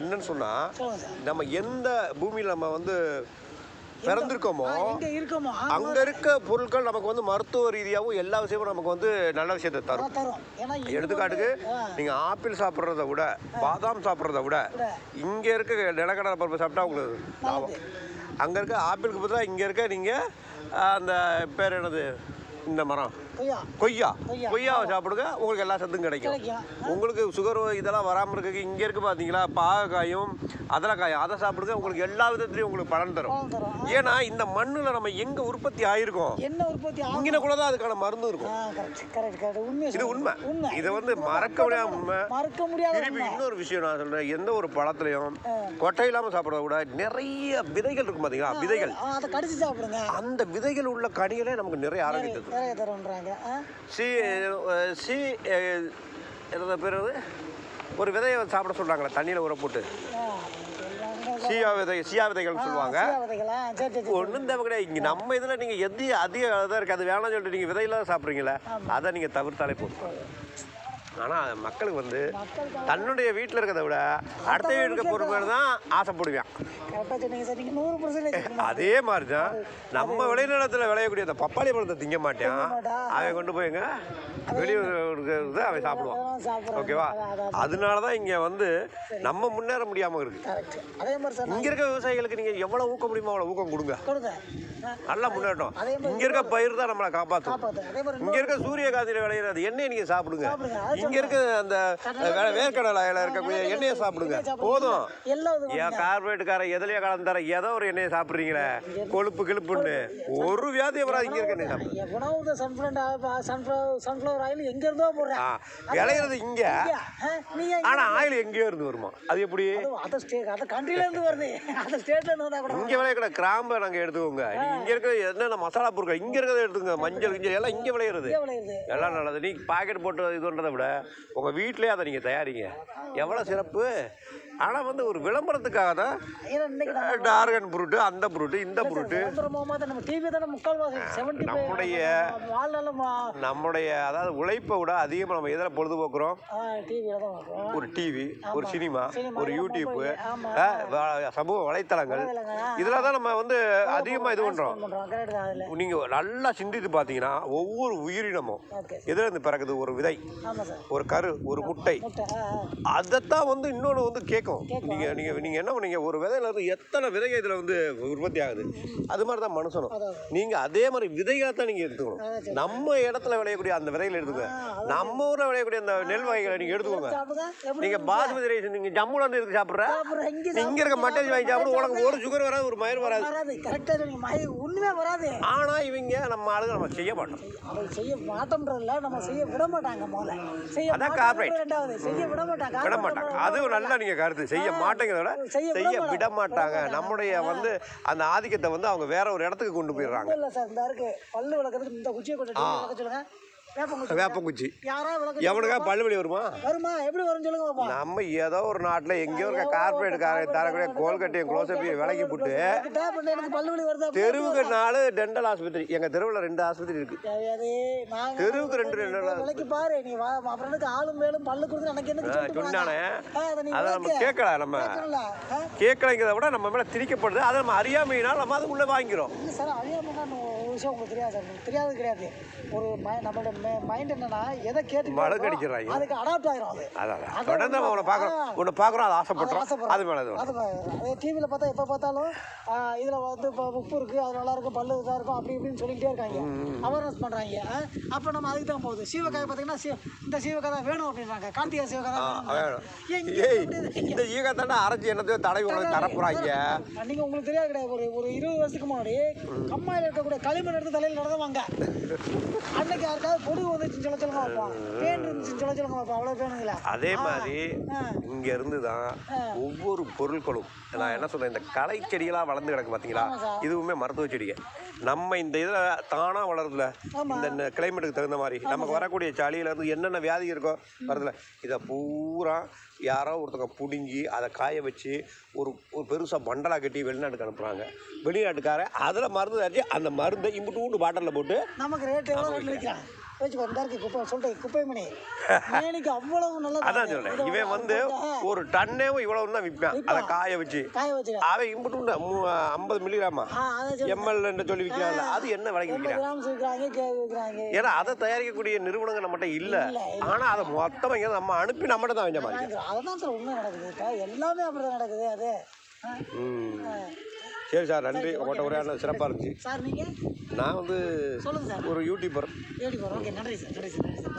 என்னன்னு சொன்னா நம்ம எந்த பூமியில் நம்ம வந்து பிறந்திருக்கோமோ இருக்கோமோ அங்க இருக்க பொருட்கள் நமக்கு வந்து மருத்துவ ரீதியாகவும் எல்லா விஷயமும் நமக்கு வந்து நல்ல விஷயத்தை தரும். எடுத்துக்காட்டுக்கு நீங்க ஆப்பிள் சாப்பிட்றத விட பாதாம் சாப்பிட்றத விட. இங்க இருக்க நிலக்கடலை பருப்பு சாப்பிட்டா உங்களுக்கு லாபம். அங்க இருக்க ஆப்பிளுக்கு பதிலாக இங்க இருக்க நீங்க அந்த பேர் என்னது? இந்த மரம். கொய்யா. கொய்யா. கொய்யா. கொய்யாவை சாப்பிடுங்க. உங்களுக்கு எல்லா சத்தும் கிடைக்கும். உங்களுக்கு சுகர் இதெல்லாம் வராமல் இருக்கு இங்கே இருக்கு பார்த்தீங்களா பாகக்காயும் அதலக்காயும் அதை சாப்பிடுங்க. உங்களுக்கு எல்லா விதத்துலையும் உங்களுக்கு பலன் தரும். ஏன்னா இந்த மண்ணில் நம்ம எங்கே உற்பத்தி ஆயிருக்கோம்? என்ன உற்பத்தி இங்கே கூட தான் அதுக்கான மருந்து இருக்கும். இது உண்மை. இதை வந்து மறக்க முடியாத உண்மை. மறக்க முடியாத திருப்பி இன்னொரு விஷயம் நான் சொல்றேன். எந்த ஒரு பழத்துலையும் கொட்டை இல்லாமல் சாப்பிட்றத விட நிறைய விதைகள் இருக்கும் பார்த்தீங்களா விதைகள். ஆ, அதை கடிச்சு சாப்பிடுங்க. அந்த விதைகள் உள்ள கனிகளே நமக்கு நிறைய ஆரோக்கியத்தை தரும். ஆ? சி சி அஹ், என்னது பேர் ஒரு விதையை சாப்பிட சொல்கிறாங்களே தண்ணியில் ஊற போட்டு. சியா விதை சியா விதைகள்னு சொல்லுவாங்க. ஒன்றும் தேவை கிடையாது. இங்கே நம்ம இதில் நீங்கள் எது அதிக இதாக இருக்குது அது வேணாம்னு சொல்லிட்டு நீங்கள் விதையில சாப்பிட்றீங்களே அதை நீங்கள் தவிர்த்தாலே போதும். ஆனால் மக்களுக்கு வந்து தன்னுடைய வீட்டில் இருக்கிறத விட அடுத்த வீட்டுக்கு பொறுப்பு தான் ஆசைப்படுவேன். அதே மாதிரி தான் நம்ம விளைநிலத்தில் விளையக்கூடிய அந்த பப்பாளி பழத்தை திங்க மாட்டேன். அவன் கொண்டு போய்ங்க வெளியூர் இருக்கிறத அவன் சாப்பிடுவான். ஓகேவா? அதனால தான் இங்கே வந்து நம்ம முன்னேற முடியாமல் மாதிரி சார் இங்கே இருக்க விவசாயிகளுக்கு நீங்கள் எவ்வளோ ஊக்கம் முடியுமோ அவ்வளோ ஊக்கம் கொடுங்க. நல்லா மாதிரி இங்கே இருக்க பயிர் தான் நம்மளை காப்பாற்றும் மாதிரி இங்கே இருக்க சூரியகாந்தியில் விளையிறது எண்ணெயை நீங்கள் சாப்பிடுங்க. இங்கே இருக்க அந்த வே- வேர்க்கடலையில் இருக்கக்கூடிய எண்ணெயை சாப்பிடுங்க. போதும். ஏன் கார்பரேட்டுக்கார எதுலையோ கலந்தார ஏதோ ஒரு எண்ணெயை சாப்பிட்றீங்களே. கொழுப்பு கிழுப்புன்னு. ஒரு வியாதியை வராது இங்கே இருக்க எண்ணெய் சாப்பிடுங்க. உணவு சன்ஃப்ளவர் சன்ஃப்ளவர் சன்ஃப்ளவர் ஆயில் எங்க இருந்தோ போடுறேன். விளையிறது இங்கே. நீங்க ஆனால் ஆயில் எங்கேயோ இருந்து வருமா? அது எப்படி? ஸ்டேட் கண்ட்ரில இருந்து வருது. அந்த ஸ்டேட்ல இருந்து வந்தா கூட இங்கே விளையக்கூட கிராம்பை நாங்கள் எடுத்துக்கோங்க. நீங்க இங்கே இருக்கிற என்னென்ன மசாலா பொருட்கள் இங்கே இருக்கிறத எடுத்துங்க மஞ்சள் கிஞ்சல் எல்லாம் இங்கே விளையிறது. இங்கே எல்லாம் நல்லது. நீ பாக்கெட் போட்டு இது பண்ணுறதை விட உங்கள் வீட்டிலே அதை நீங்கள் தயாரிங்க. எவ்வளோ சிறப்பு? ஆனால் வந்து ஒரு விளம்பரத்துக்காக தான் டார்கன் புருட்டு அந்த புருட்டு இந்த புருட்டு. நம்முடைய நம்முடைய அதாவது உழைப்பை விட அதிகமாக நம்ம எதில் பொழுதுபோக்குறோம்? ஒரு டிவி ஒரு சினிமா ஒரு யூடியூப்பு சமூக வலைத்தளங்கள். இதில் தான் நம்ம வந்து அதிகமாக இது பண்ணுறோம் நீங்கள் நல்லா சிந்தித்து பார்த்தீங்கன்னா ஒவ்வொரு உயிரினமும் எதுல இருந்து பிறகுது ஒரு விதை ஒரு கரு ஒரு முட்டை. அதைத்தான் வந்து இன்னொன்று வந்து கேட்கும். நீங்கள் நீங்கள் நீங்கள் என்ன பண்ணீங்க? ஒரு விதையில இருந்து எத்தனை விதைகள் இதில் வந்து உற்பத்தி ஆகுது? அது மாதிரி தான் மனுஷனும். நீங்கள் அதே மாதிரி விதைகளை தான் நீங்கள் எடுத்துக்கணும். நம்ம இடத்துல விளையக்கூடிய அந்த விதைகளை எடுத்துக்கோங்க. நம்ம ஊரில் விளையக்கூடிய அந்த நெல் வகைகளை நீங்கள் எடுத்துக்கோங்க. நீங்கள் பாசுமதி ரைஸ் நீங்கள் ஜம்முல இருந்து இருக்கு சாப்பிட்ற? இங்க இருக்க மட்டன் வாங்கி சாப்பிடு உனக்கு ஒரு சுகர் வராது ஒரு மயிர் வராது. வராது கரெக்டா சொன்னீங்க. மய உண்மையா வராது. ஆனால் இவங்க நம்ம ஆளுங்க நம்ம செய்ய மாட்டோம். அதை செய்ய மாட்டோம்ன்றதுல நம்ம செய்ய விட மாட்டாங்க முதல்ல. செய்ய அதான் மாட்டோம்ன்றது corporate. ரெண்டாவது செய்ய விட மாட்டாங்க. விட மாட்டாங்க. அது நல்லா நீங்கள் கருத்து. செய்ய மாட்டேங்கிறத விட செய்ய விட மாட்டாங்க. நம்முடைய வந்து அந்த ஆதிக்கத்தை வந்து அவங்க வேற ஒரு இடத்துக்கு கொண்டு போயிடுறாங்க. இல்ல சார் இந்த இருக்கு. பல்லு விளக்குறதுக்கு இந்த குச்சியை கொண்டு சொல்லுங்க. வேப்பங்குச்சி. எவனுக்கா பல்லு வலி வருமா? வருமா? எப்படி வரும் சொல்லுங்க நம்ம ஏதோ ஒரு நாட்டில் எங்கேயோ இருக்க கார்பரேட்காரன் தரக்கூடிய கோல்கட்டையும் க்ளோசப்பையும் விலைக்கு போட்டு தெருவுக்கு நாலு டென்டல் ஆஸ்பத்திரி. எங்க தெருவில் ரெண்டு ஆஸ்பத்திரி இருக்கு. தெருவுக்கு ரெண்டு ரெண்டு பாரு நீ அப்புறம் ஆளும் மேலும் பல்லு கொடுத்து எனக்கு என்ன. சொன்னானே. அதை அதை நம்ம. கேட்கல நம்ம? கேட்கலைங்கிறத விட நம்ம மேலே திணிக்கப்படுது அதை நம்ம அறியாமையினால் நம்ம இல்லை சார் அறியாமல் ஒரு விஷயம் உங்களுக்கு தெரியாது. உங்களுக்கு தெரியாது கிடையாது. ஒரு நம்மளோட மைண்ட் என்னன்னா எதை கேட்டு அடிக்கிறாங்க. அதுக்கு அடாப்ட் ஆயிரும் அது. அதான் அது தொடர்ந்து நம்ம உன்னை பார்க்குறோம். உன்னை பார்க்குறோம் அது ஆசைப்படுறோம். அது மேலே அது டிவியில் பார்த்தா எப்போ பார்த்தாலும் இதுல வந்து இப்போ உப்பு இருக்கு அது நல்லா இருக்கும் பல்லு இதாக இருக்கும் அப்படி இப்படின்னு சொல்லிக்கிட்டே இருக்காங்க. அவேர்னஸ் பண்றாங்க. ஆ? அப்போ நம்ம அதுக்கு தான் போகுது. சீவக்காய் பார்த்தீங்கன்னா இந்த சீவக்காய் தான் வேணும் அப்படின்றாங்க. கார்த்திகை சீவக்காய் தான். வேணும். இந்த ஈகத்தாண்டா அரைச்சி என்னத்தையும் தடவி உனக்கு தரப்புறாங்க. நீங்க உங்களுக்கு தெரியாது கிடையாது. ஒரு ஒரு இருபது வருஷத்துக்கு முன்னாடி கம்மாயில் இருக்கக்கூடிய களிமண் எடுத்து தலையில் நடந்துவாங்க. அன்னைக்கு யாருக்காவது பொடி வந்துச்சுன்னு சொல்ல சொல்லுங்க வைப்போம் பேன் இருந்துச்சுன்னு சொல்ல சொல்லுங்க வைப்போம் அவ்வளோ பேனுங்களா அதே மாதிரி. இங்க இருந்து தான் ஒவ்வொரு பொருட்களும் நான் என்ன சொல்றேன் இந்த களை செடிகளா வளர்ந்து கிடக்கு பாத்தீங்களா? இதுவுமே மருத்துவ செடிங்க. நம்ம இந்த இதுல தானா வளருதுல. இந்த கிளைமேட்டுக்கு தகுந்த மாதிரி. நமக்கு வரக்கூடிய சளியில இருந்து என்னென்ன வியாதி இருக்கோ வருதுல. இதை பூரா யாரோ ஒருத்தங்க பிடுங்கி அதை காய வச்சு ஒரு ஒரு பெருசாக பண்டலா கட்டி வெளிநாட்டுக்கு அனுப்புகிறாங்க வெளிநாட்டுக்காரன் அதில் மருந்து அரைச்சி அந்த மருந்தை இம்புட்டு ஊண்டு பாட்டிலில் போட்டு. நமக்கு ரேட் எவ்வளோ ரேட்டில் விற்கிறாங்க வச்சு இந்த இருக்கு குப்பை சொல்லிட்டு குப்பை மணி மேனிக்கு அவ்வளவு நல்லது அதான் அது. சொல்றேன் இவன் வந்து ஒரு டன்னே இவ்வளவு தான் விற்பான். அதை காய வச்சு. காய வச்சு. அவன் இம்புட்டு ஐம்பது மில்லிகிராமா ஆ? அதை சொல்லி விற்கிறான்ல அது என்ன விலைக்கு விற்கிறான்? விற்கிறாங்க விற்கிறாங்க. ஏன்னா அதை தயாரிக்கக்கூடிய நிறுவனங்கள் நம்மகிட்ட இல்ல. இல்ல, ஆனா அதை மொத்தமா இங்க நம்ம அனுப்பி நம்மகிட்ட தான் வாங்க மாதிரி அதுதான் சார் உண்மை நடக்குது. எல்லாமே அப்படிதான் நடக்குது அது. சரி சார் நன்றி உங்கள்கிட்ட உரையாடல் சிறப்பாக இருந்துச்சு. சார் நீங்கள் நான் வந்து சொல்லுங்கள் சார். ஒரு யூடியூபர் போகிறோம் ஓகே நன்றி சார் நன்றி சார் நன்றி சார்.